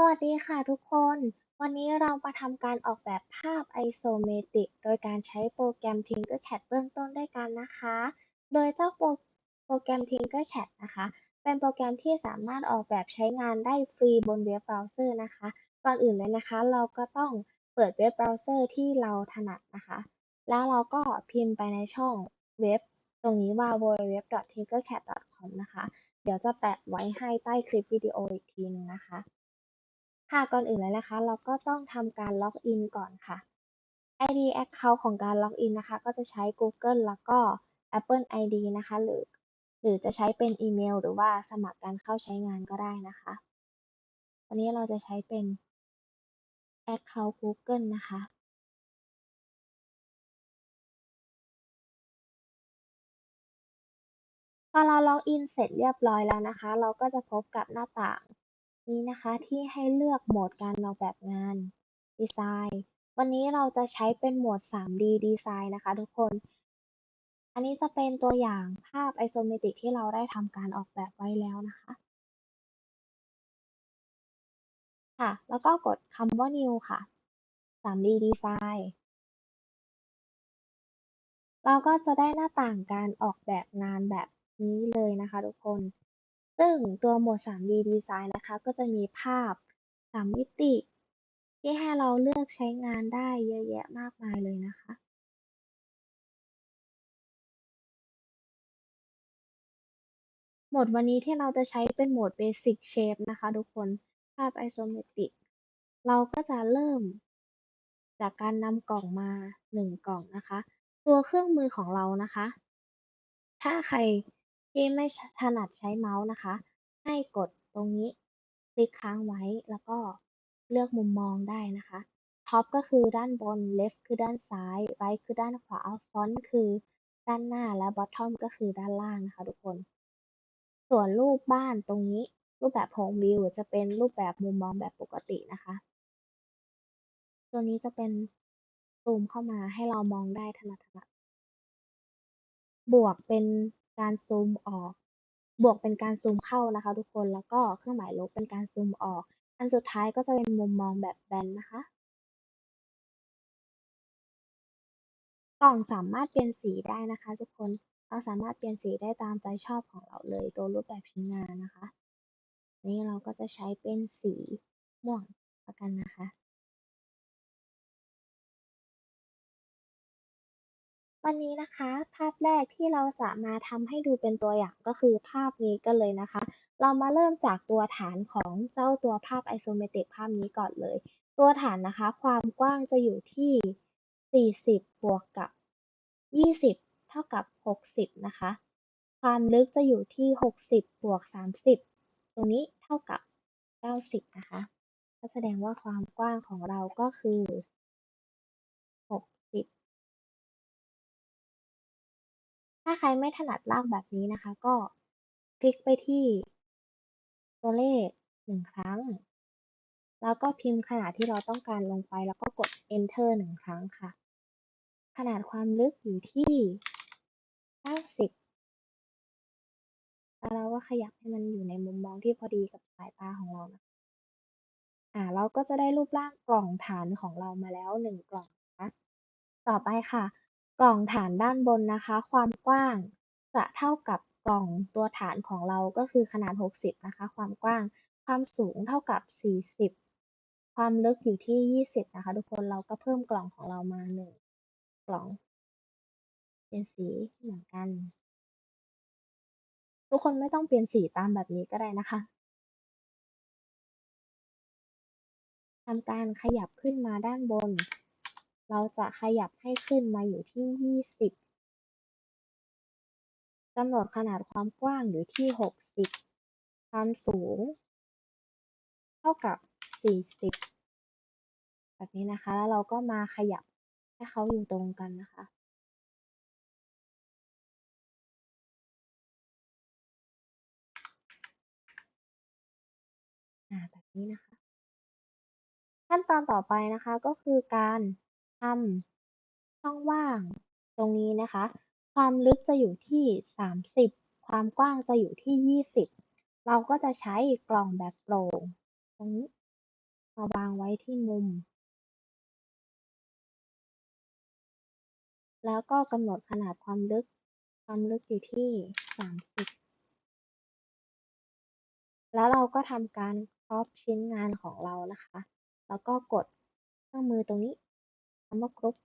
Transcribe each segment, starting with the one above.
สวัสดีค่ะทุกคน วันนี้เรามาทำการออกแบบภาพ Isometric โดยการใช้โปรแกรม Tinkercad เบื้องต้นด้วยกันนะคะ โดยเจ้าโปรโปรแกรม Tinkercad นะคะ เป็นโปรแกรมที่สามารถออกแบบใช้งานได้ฟรีบนเว็บเบราว์เซอร์นะคะ ก่อนอื่นเลยนะคะ เราก็ต้องเปิดเว็บเบราว์เซอร์ที่เราถนัดนะคะ แล้วเราก็พิมพ์ไปในช่องเว็บ ตรงนี้ว่า www.tinkercad.com นะคะ เดี๋ยวจะแปะไว้ให้ใต้คลิปวิดีโออีกทีหนึงนะคะ ค่ะก่อนอื่นเลยนะคะ เราก็ต้องทำการล็อกอินก่อนค่ะ ID Account ของการล็อกอินนะคะ ก็จะใช้ Google แล้วก็ Apple ID นะคะ หรือหรือจะใช้เป็นอีเมล หรือว่าสมัครการเข้าใช้งานก็ได้นะคะวันนี้เราจะใช้เป็น Account Google นะคะพอเราล็อกอินเสร็จเรียบร้อยแล้วนะคะ เราก็จะพบกับหน้าต่าง นี้นะคะที่ให้เลือกโหมดการออกแบบงาน Design วันนี้เราจะใช้เป็นโหมด 3D Design นะคะทุกคน อันนี้จะเป็นตัวอย่างภาพ Isometric ที่เราได้ทำการออกแบบไว้แล้วนะคะ ค่ะ แล้วก็กดคำว่า New ค่ะ 3D Design เราก็จะได้หน้าต่างการออกแบบงานแบบนี้เลยนะคะทุกคน ซึ่งตัวโหมด 3D Design นะคะ ก็จะมีภาพ 3 มิติ ที่ให้เราเลือกใช้งานได้เยอะแยะมากมายเลยนะคะ โหมดวันนี้ที่เราจะใช้เป็นโหมด Basic Shape นะคะ ทุกคนภาพ Isometric เราก็จะเริ่มจากการนำกล่องมา 1 กล่องนะคะ ตัวเครื่องมือของเรานะคะ ถ้าใคร ที่ไม่ถนัดใช้เมาส์นะคะ ให้กดตรงนี้ คลิกค้างไว้ แล้วก็เลือกมุมมองได้นะคะ Top ก็คือด้านบน Left คือด้านซ้าย Right คือด้านขวา Front คือด้านหน้า และ Bottom ก็คือด้านล่างนะคะทุกคน ส่วนรูปบ้านตรงนี้ รูปแบบ Home View จะเป็นรูปแบบมุมมองแบบปกตินะคะ ตัวนี้จะเป็นซูมเข้ามาให้เรามองได้ถนัดๆบวกเป็น การซูมออก บวกเป็นการซูมเข้านะคะทุกคน แล้วก็เครื่องหมายลบเป็นการซูมออก อันสุดท้ายก็จะเป็นมุมมองแบบแบนนะคะ กล่องสามารถเปลี่ยนสีได้นะคะทุกคน เราสามารถเปลี่ยนสีได้ตามใจชอบของเราเลยตัวรูปแบบชิ้นงานนะคะ นี่เราก็จะใช้เป็นสีม่วงแล้วกันนะคะ วันนี้นะคะ ภาพแรกที่เราจะมาทำให้ดูเป็นตัวอย่างก็คือภาพนี้กันเลยนะคะ เรามาเริ่มจากตัวฐานของเจ้าตัวภาพ Isometric ภาพนี้ก่อนเลย ตัวฐานนะคะ ความกว้างจะอยู่ที่ 40 บวกกับ 20 เท่ากับ 60 นะคะ ความลึกจะอยู่ที่ 60 บวก 30 ตรงนี้เท่ากับ 90 นะคะก็แสดงว่าความกว้างของเราก็คือ ถ้าใครไม่ถนัดลากแบบนี้นะคะ ก็คลิกไปที่ ตัวเลข1ครั้ง แล้วก็พิมพ์ขนาดที่เราต้องการลงไป แล้วก็กด Enter 1ครั้งค่ะ ขนาดความลึกอยู่ที่ 90 แล้วเราก็ขยับให้มันอยู่ในมุมมองที่พอดีกับสายตาของเรานะอ่าเราก็จะได้รูปร่างกล่องฐานของเรามาแล้ว1กล่องนะต่อไปค่ะ กล่องฐานด้านบนนะคะ ความกว้างจะเท่ากับกล่องตัวฐานของเราก็คือขนาด 60 นะคะ ความกว้าง ความสูงเท่ากับ 40 ความลึกอยู่ที่ 20 นะคะ ทุกคนเราก็เพิ่มกล่องของเรามา1กล่อง เปลี่ยนสีเหมือนกัน ทุกคนไม่ต้องเปลี่ยนสีตามแบบนี้ก็ได้นะคะทำการขยับขึ้นมาด้านบน เราจะขยับให้ขึ้นมาอยู่ที่ 20กำหนดขนาดความกว้างอยู่ที่ 60 ความสูง เท่ากับ 40 แบบนี้นะคะ แล้วเราก็มาขยับให้เขาอยู่ตรงกันนะคะแบบนี้นะคะ ขั้นตอนต่อไปนะคะก็คือการ ทำช่องว่างตรงนี้นะคะ ความลึกจะอยู่ที่ 30 ความกว้างจะอยู่ที่ 20 เราก็จะใช้กล่องแบบโปร่งตรงนี้มาวางไว้ที่มุม แล้วก็กำหนดขนาดความลึก ความลึกอยู่ที่ 30 แล้วเราก็ทำการ crop ชิ้นงานของเรานะคะ แล้วก็กดเครื่องมือตรงนี้ คำว่า group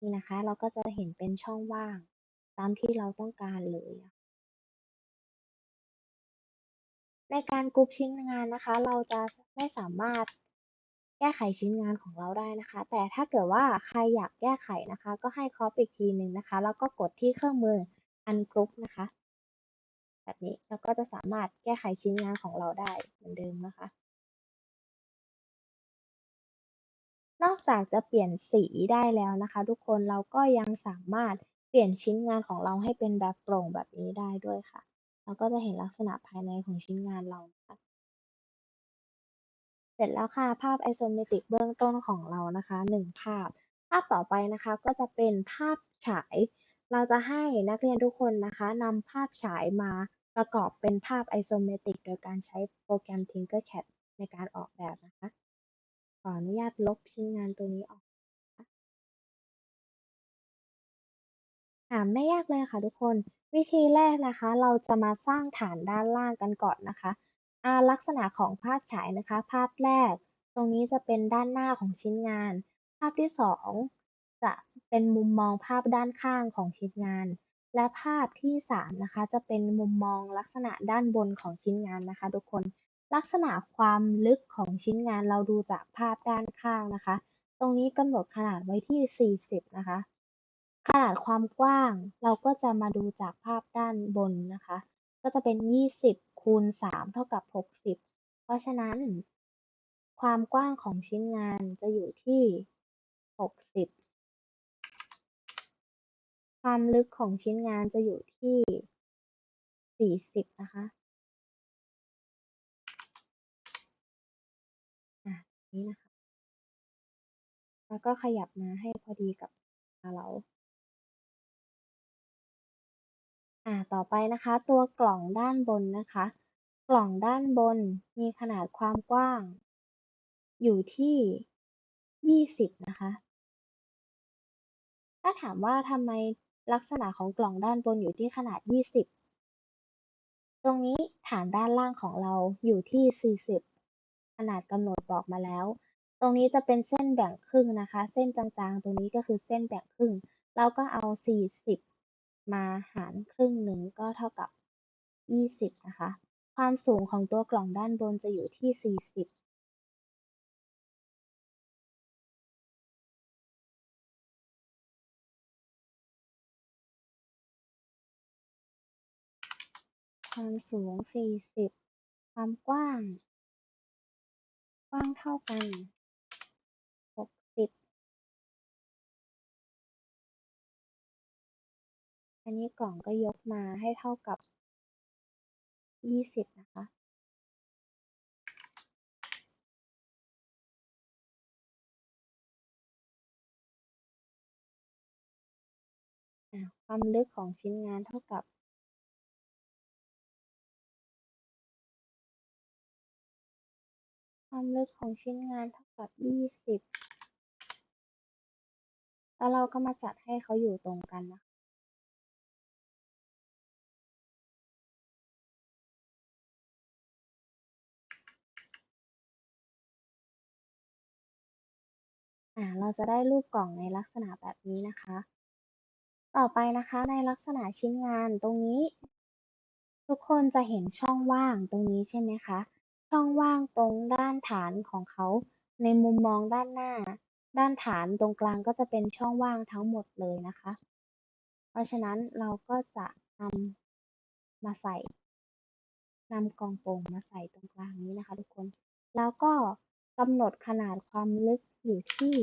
นี่นะคะ เราก็จะเห็นเป็นช่องว่าง ตามที่เราต้องการเลย ในการกรุ๊ปชิ้นงานนะคะ เราจะไม่สามารถแก้ไขชิ้นงานของเราได้นะคะ แต่ถ้าเกิดว่าใครอยากแก้ไขนะคะ ก็ให้ crop อีกทีหนึ่งนะคะ แล้วก็กดที่เครื่องมือ ungroup นะคะ แบบนี้เราก็จะสามารถแก้ไขชิ้นงานของเราได้เหมือนเดิมนะคะ นอกจากจะเปลี่ยนสีได้แล้วนะคะทุกคน เราก็ยังสามารถเปลี่ยนชิ้นงานของเราให้เป็นแบบโปร่งแบบนี้ได้ด้วยค่ะ เราก็จะเห็นลักษณะภายในของชิ้นงานเรานะะเสร็จแล้วค่ะ ภาพ isometric เบื้องต้นของเรานะคะ1ภาพ ภาพต่อไปนะคะก็จะเป็นภาพฉาย เราจะให้นักเรียนทุกคนนะคะนำภาพฉายมาประกอบเป็นภาพ isometric โดยการใช้โปรแกรม Tinkercad ในการออกแบบนะคะ ขออนุญาตลบชิ้นงานตัวนี้ออกนะคะอ่าไม่ยากเลยค่ะทุกคน วิธีแรกนะคะ เราจะมาสร้างฐานด้านล่างกันก่อนนะคะอาลักษณะของภาพฉายนะคะ ภาพแรก ตรงนี้จะเป็นด้านหน้าของชิ้นงาน ภาพที่ 2 จะเป็นมุมมองภาพด้านข้างของชิ้นงาน และภาพที่ 3 นะคะ จะเป็นมุมมองลักษณะด้านบนของชิ้นงานนะคะ ทุกคน ลักษณะความลึกของชิ้นงานเราดูจากภาพด้านข้างนะคะ ตรงนี้กำหนดขนาดไว้ที่ 40 นะคะ ขนาดความกว้างเราก็จะมาดูจากภาพด้านบนนะคะ ก็จะเป็น 20 คูณ 3 เท่ากับ 60 เพราะฉะนั้น ความกว้างของชิ้นงานจะอยู่ที่ 60 ความลึกของชิ้นงานจะอยู่ที่ 40 นะคะ อ่า นี้นะคะ แล้วก็ขยับมาให้พอดีกับตาเราอ่าต่อไปนะคะ ตัวกล่องด้านบนนะคะ กล่องด้านบนมีขนาดความกว้าง อยู่ที่ 20 นะคะ ถ้าถามว่าทำไมลักษณะของกล่องด้านบนอยู่ที่ขนาด 20 ตรงนี้ฐานด้านล่างของเราอยู่ที่ 40 ขนาดกำหนดบอกมาแล้ว ตรงนี้จะเป็นเส้นแบ่งครึ่งนะคะ เส้นจางๆ ตรงนี้ก็คือเส้นแบ่งครึ่ง เราก็เอา 40 มาหารครึ่งหนึ่งก็เท่ากับ 20 นะคะ ความสูงของตัวกล่องด้านบนจะอยู่ที่ 40ความสูง 40 ความกว้าง กว้างเท่ากัน60อันนี้กล่องก็ยกมาให้เท่ากับ20นะคะ ความลึกของชิ้นงานเท่ากับ ความลึกของชิ้นงานเท่ากับ20แล้วเราก็มาจัดให้เขาอยู่ตรงกันนะคะอ่าเราจะได้รูปกล่องในลักษณะแบบนี้นะคะ ต่อไปนะคะในลักษณะชิ้นงานตรงนี้ ทุกคนจะเห็นช่องว่างตรงนี้ใช่ไหมคะ ช่องว่างตรงด้านฐานของเขาในมุมมองด้านหน้า ด้านฐานตรงกลางก็จะเป็นช่องว่างทั้งหมดเลยนะคะ เพราะฉะนั้นเราก็จะนำมาใส่นำกองโป่งมาใส่ตรงกลางนี้นะคะทุกคน แล้วก็กำหนดขนาดความลึกอยู่ที่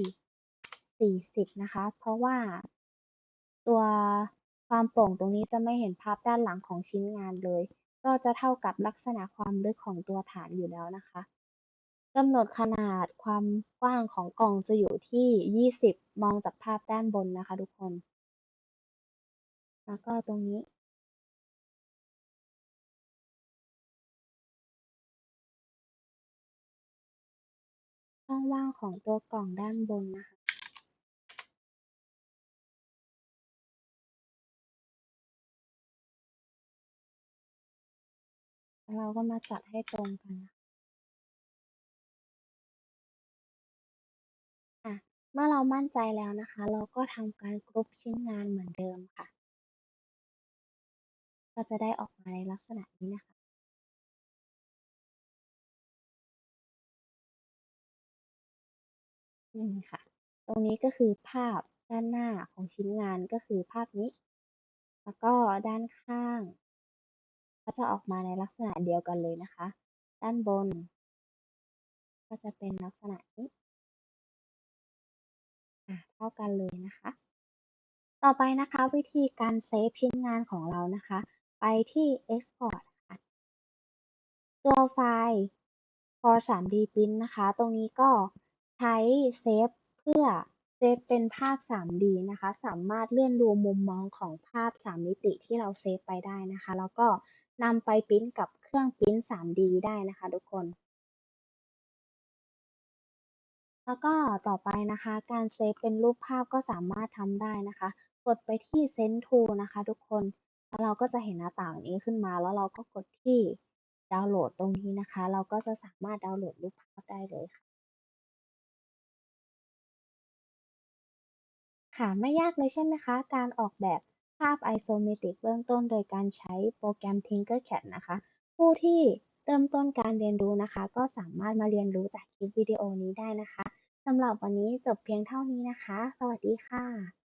40 นะคะ เพราะว่าตัวความโป่งตรงนี้จะไม่เห็นภาพด้านหลังของชิ้นงานเลย ก็จะเท่ากับลักษณะความลึกของตัวฐานอยู่แล้วนะคะกำหนดขนาดความกว้างของกล่องจะอยู่ที่ 20 มองจากภาพด้านบนนะคะทุกคน แล้วก็ตรงนี้ ช่องว่างของตัวกล่องด้านบนนะคะ แล้วเราก็มาจัดให้ตรงกันนะคะอะเมื่อเรามั่นใจแล้วนะคะ เราก็ทำการกรุ๊ปชิ้นงานเหมือนเดิมค่ะ ก็จะได้ออกมาในลักษณะนี้นะคะนี่ค่ะ ตรงนี้ก็คือภาพด้านหน้าของชิ้นงานก็คือภาพนี้ แล้วก็ด้านข้าง ก็จะออกมาในลักษณะเดียวกันเลยนะคะ ด้านบน ก็จะเป็นลักษณะนี้อะเท่ากันเลยนะคะ ต่อไปนะคะวิธีการเซฟชิ้นงานของเรานะคะ ไปที่ Export ค่ะตัวไฟล์ for 3D Print นะคะ ตรงนี้ก็ใช้เซฟเพื่อเซฟเป็นภาพ 3D นะคะ สามารถเลื่อนดูมุมมองของภาพ 3 มิติที่เราเซฟไปได้นะคะ แล้วก็ นำไปปริ้นกับเครื่องปริ้น 3D ได้นะคะทุกคน แล้วก็ต่อไปนะคะ การเซฟเป็นรูปภาพก็สามารถทำได้นะคะ กดไปที่ Send to นะคะทุกคน แล้วเราก็จะเห็นหน้าต่างนี้ขึ้นมา แล้วเราก็กดที่ดาวน์โหลดตรงนี้นะคะ เราก็จะสามารถดาวน์โหลดรูปภาพได้เลยค่ะค่ะไม่ยากเลยใช่ไหมคะ การออกแบบ ภาพ Isometric เบื้องต้นโดยการใช้โปรแกรม Tinkercad นะคะ ผู้ที่เริ่มต้นการเรียนรู้นะคะ ก็สามารถมาเรียนรู้จากคลิปวิดีโอนี้ได้นะคะสำหรับวันนี้จบเพียงเท่านี้นะคะ สวัสดีค่ะ